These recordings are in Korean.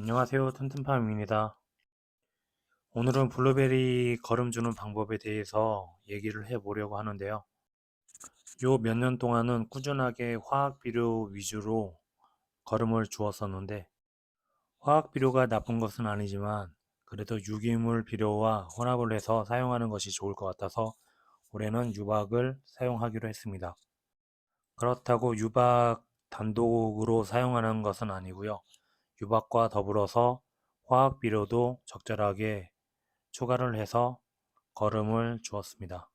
안녕하세요. 튼튼팜입니다. 오늘은 블루베리 거름 주는 방법에 대해서 얘기를 해보려고 하는데요. 요 몇 년 동안은 꾸준하게 화학 비료 위주로 거름을 주었었는데 화학 비료가 나쁜 것은 아니지만 그래도 유기물 비료와 혼합을 해서 사용하는 것이 좋을 것 같아서 올해는 유박을 사용하기로 했습니다. 그렇다고 유박 단독으로 사용하는 것은 아니고요. 유박과 더불어서 화학 비료도 적절하게 추가를 해서 거름을 주었습니다.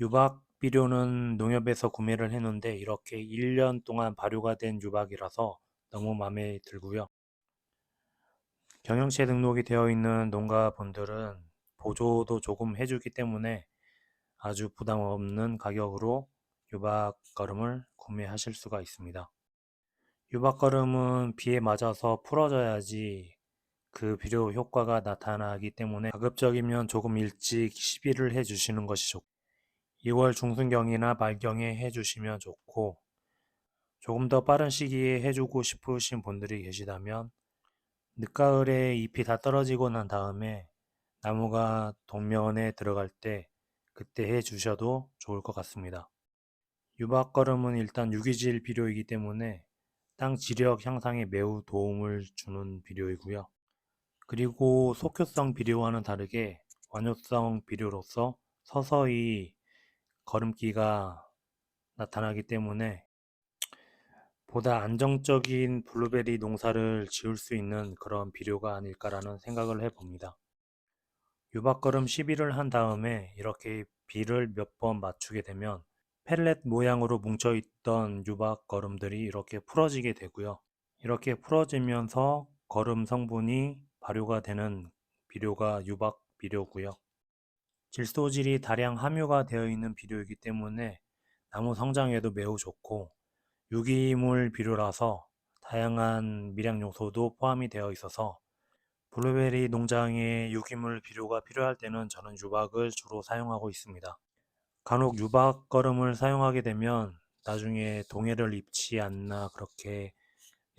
유박 비료는 농협에서 구매를 했는데 이렇게 1년 동안 발효가 된 유박이라서 너무 마음에 들고요. 경영체 등록이 되어 있는 농가분들은 보조도 조금 해주기 때문에 아주 부담 없는 가격으로 유박 거름을 구매하실 수가 있습니다. 유박거름은 비에 맞아서 풀어져야지 그 비료 효과가 나타나기 때문에 가급적이면 조금 일찍 시비를 해주시는 것이 좋고 2월 중순경이나 말경에 해주시면 좋고 조금 더 빠른 시기에 해주고 싶으신 분들이 계시다면 늦가을에 잎이 다 떨어지고 난 다음에 나무가 동면에 들어갈 때 그때 해주셔도 좋을 것 같습니다. 유박거름은 일단 유기질 비료이기 때문에 땅 지력 향상에 매우 도움을 주는 비료이고요. 그리고 속효성 비료와는 다르게 완효성 비료로서 서서히 거름기가 나타나기 때문에 보다 안정적인 블루베리 농사를 지을 수 있는 그런 비료가 아닐까라는 생각을 해봅니다. 유박거름 시비를 한 다음에 이렇게 비를 몇 번 맞추게 되면 펠렛 모양으로 뭉쳐 있던 유박 거름들이 이렇게 풀어지게 되고요. 이렇게 풀어지면서 거름 성분이 발효가 되는 비료가 유박 비료고요. 질소질이 다량 함유가 되어 있는 비료이기 때문에 나무 성장에도 매우 좋고 유기물 비료라서 다양한 미량 요소도 포함이 되어 있어서 블루베리 농장에 유기물 비료가 필요할 때는 저는 유박을 주로 사용하고 있습니다. 간혹 유박 거름을 사용하게 되면 나중에 동해를 입지 않나 그렇게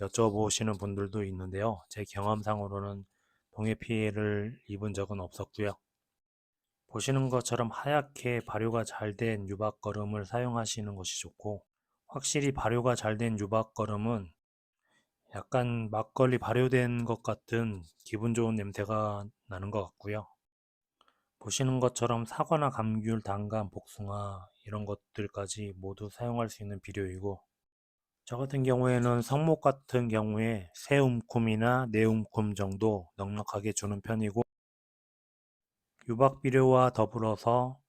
여쭤보시는 분들도 있는데요. 제 경험상으로는 동해 피해를 입은 적은 없었고요. 보시는 것처럼 하얗게 발효가 잘 된 유박 거름을 사용하시는 것이 좋고 확실히 발효가 잘 된 유박 거름은 약간 막걸리 발효된 것 같은 기분 좋은 냄새가 나는 것 같고요. 보시는 것처럼 사과나 감귤, 단감, 복숭아 이런 것들까지 모두 사용할 수 있는 비료이고 저 같은 경우에는 성목 같은 경우에 새움쿰이나 내움쿰 정도 넉넉하게 주는 편이고 유박 비료와 더불어서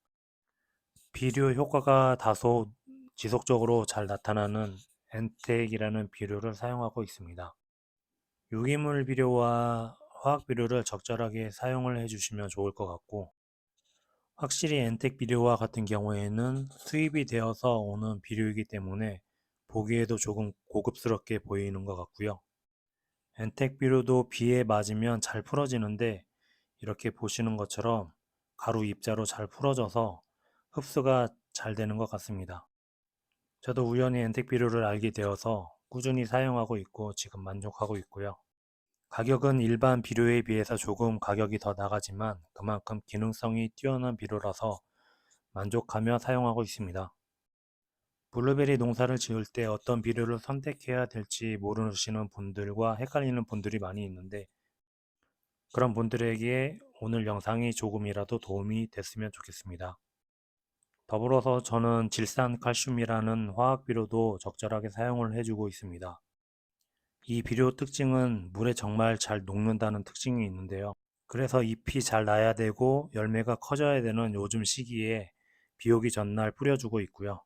비료 효과가 다소 지속적으로 잘 나타나는 엔텍이라는 비료를 사용하고 있습니다. 유기물 비료와 화학 비료를 적절하게 사용을 해주시면 좋을 것 같고 확실히 엔텍 비료와 같은 경우에는 수입이 되어서 오는 비료이기 때문에 보기에도 조금 고급스럽게 보이는 것 같고요. 엔텍 비료도 비에 맞으면 잘 풀어지는데 이렇게 보시는 것처럼 가루 입자로 잘 풀어져서 흡수가 잘 되는 것 같습니다. 저도 우연히 엔텍 비료를 알게 되어서 꾸준히 사용하고 있고 지금 만족하고 있고요. 가격은 일반 비료에 비해서 조금 가격이 더 나가지만 그만큼 기능성이 뛰어난 비료라서 만족하며 사용하고 있습니다. 블루베리 농사를 지을 때 어떤 비료를 선택해야 될지 모르시는 분들과 헷갈리는 분들이 많이 있는데 그런 분들에게 오늘 영상이 조금이라도 도움이 됐으면 좋겠습니다. 더불어서 저는 질산 칼슘이라는 화학 비료도 적절하게 사용을 해주고 있습니다. 이 비료 특징은 물에 정말 잘 녹는다는 특징이 있는데요. 그래서 잎이 잘 나야 되고 열매가 커져야 되는 요즘 시기에 비 오기 전날 뿌려주고 있고요.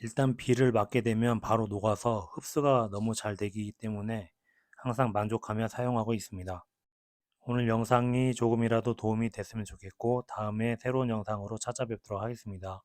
일단 비를 맞게 되면 바로 녹아서 흡수가 너무 잘 되기 때문에 항상 만족하며 사용하고 있습니다. 오늘 영상이 조금이라도 도움이 됐으면 좋겠고 다음에 새로운 영상으로 찾아뵙도록 하겠습니다.